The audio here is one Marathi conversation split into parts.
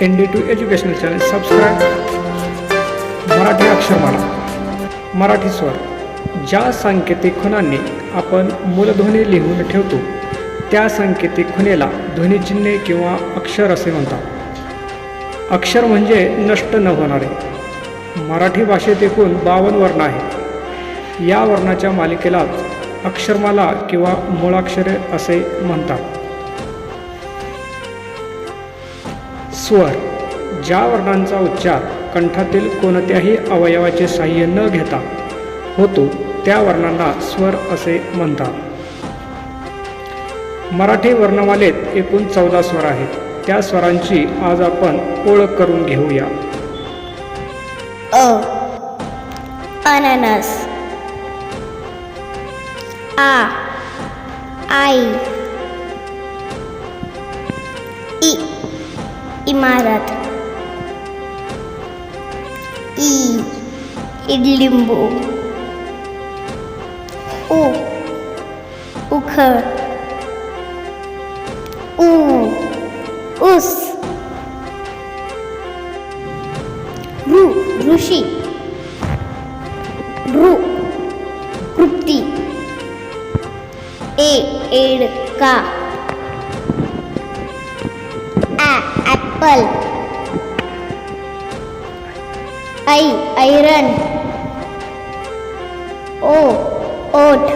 N D two educational channel subscribe Marathi अक्षरमाला. Marathi स्वर. ज्या सांकेतिक खुणांनी आपण मूलध्वनी लिहून ठेवतो त्या सांकेतिक खुणेला ध्वनिचिन्हे किंवा अक्षर असे म्हणतात. अक्षर म्हणजे नष्ट न होणारे. मराठी भाषेत एकूण बावन्न वर्ण आहेत या वर्णाच्या मालिकेलाच अक्षरमाला किंवा मुळाक्षरे असे म्हणतात. स्वर ज्या वर्णांचा उच्चार कंठातील कोणत्याही अवयवाचे साह्य न घेता होतो त्या वर्णांना स्वर असे म्हणतात. मराठी वर्णमालेत एकूण चौदा स्वर आहेत. त्या स्वरांची आज आपण ओळख करून घेऊया. अ अननस. आ आई. इमारत. ई. इडलिंबू. उ. उखळ. ऊ ऊस. ऋ. ऋषी. ऋ. कृप्ती. ए. एडका. का ॲपल ऐ ऐरन ओ ओट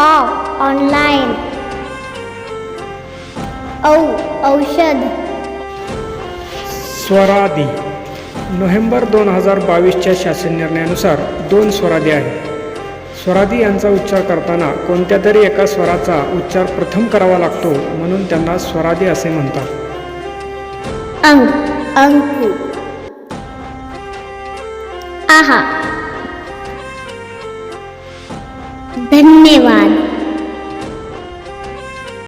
ऑ ऑनलाईन औ औषध स्वरादी. नोव्हेंबर दोन हजार बावीसच्या शासन निर्णयानुसार दोन स्वरादी आहेत. स्वरादी यांचा उच्चार करताना कोणत्या तरी एका स्वराचा उच्चार प्रथम करावा लागतो म्हणून त्यांना स्वरादी असे म्हणतात. अंग अंकु आहा. धन्यवाद.